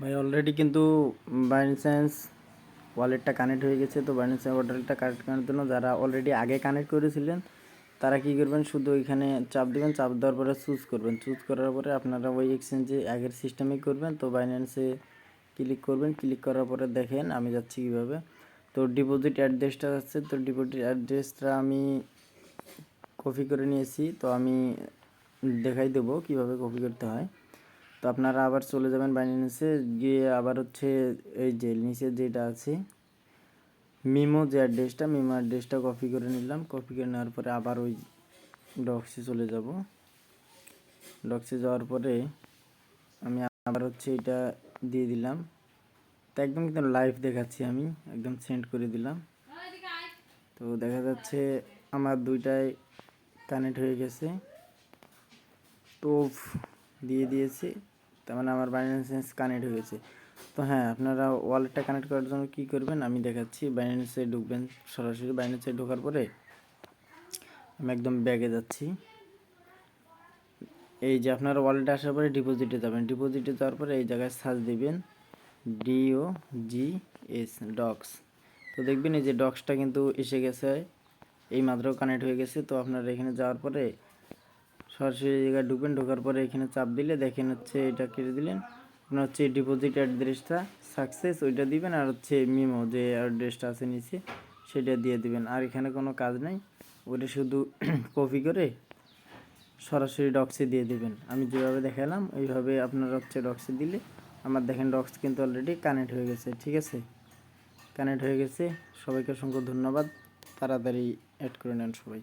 ভাই অলরেডি কিন্তু বাইন্যান্স ওয়ালেটটা কানেক্ট হয়ে গেছে। তো বাইন্যান্স ওয়ালেটটা কানেক্ট করার জন্য যারা অলরেডি আগে কানেক্ট করেছিলেন, তারা কি করবেন? শুধু এখানে চাপ দিবেন, চাপ দেওয়ার পরে চুজ করবেন। চুজ করার পরে আপনারা ওই এক্সচেঞ্জে আগের সিস্টেমেই করবেন। তো বাইন্যান্সে ক্লিক করবেন। ক্লিক করার পরে দেখেন আমি যাচ্ছি কীভাবে। তো ডিপোজিট অ্যাড্রেসটা আছে। তো ডিপোজিট অ্যাড্রেসটা আমি কপি করে নিয়েছি। তো আমি দেখাই দেবো কীভাবে কপি করতে হয়। তো আপনারা আবার চলে যাবেন বাইন্যান্সে গিয়ে আবার হচ্ছে এই যে নিচে যেটা আছে মিমো যে অ্যাড্রেসটা মিমো অ্যাড্রেসটা কপি করে নিলাম। কপি করে নেওয়ার পরে আবার ওই ডক্সে চলে যাব। ডক্সে যাওয়ার পরে আমি আবার হচ্ছে এটা দিয়ে দিলাম। তো একদম কিন্তু লাইভ দেখাচ্ছি আমি, একদম সেন্ড করে দিলাম। তো দেখা যাচ্ছে আমার দুইটাই কানেক্ট হয়ে গেছে। তো দিয়ে দিয়েছি। তার মানে আমার বাইন্যান্স কানেক্ট হয়ে গেছে। তো হ্যাঁ আপনারা ওয়ালেটটা কানেক্ট করার জন্য কী করবেন? আমি দেখাচ্ছি। বাইন্যান্সে ঢুকবেন সরাসরি। বাইন্যান্সে ঢোকার পরে আমি একদম ব্যাগে যাচ্ছি। এই যে আপনার ওয়ালেটে আসার পরে ডিপোজিটে যাবেন। ডিপোজিটে যাওয়ার পরে এই জায়গায় সার্চ দিবেন ডিও জি এস ডক্স তো দেখবেন এই যে ডক্সটা কিন্তু এসে গেছে এই মাত্র কানেক্ট হয়ে গেছে। তো আপনারা এখানে যাওয়ার পরে সরাসরি জায়গায় ঢুকবেন, ঢোকার পরে এখানে চাপ দিলে দেখেন হচ্ছে এটা কেটে দিলেন। আপনার হচ্ছে ডিপোজিট অ্যাড্রেসটা সাকসেস ওইটা দিবেন আর হচ্ছে মিমো যে অ্যাড্রেসটা আছে নিচে, সেটা দিয়ে দিবেন। আর এখানে কোনো কাজ নাই ওটা শুধু কপি করে সরাসরি ডক্সে দিয়ে দিবেন। আমি যেভাবে দেখালাম, ওইভাবে আপনারা হচ্ছে ডক্সে দিলে, আমার দেখেন ডক্স কিন্তু অলরেডি কানেক্ট হয়ে গেছে, ঠিক আছে? কানেক্ট হয়ে গেছে, সবাইকে অসংখ্য ধন্যবাদ। তাড়াতাড়ি অ্যাড করে নেন সবাই।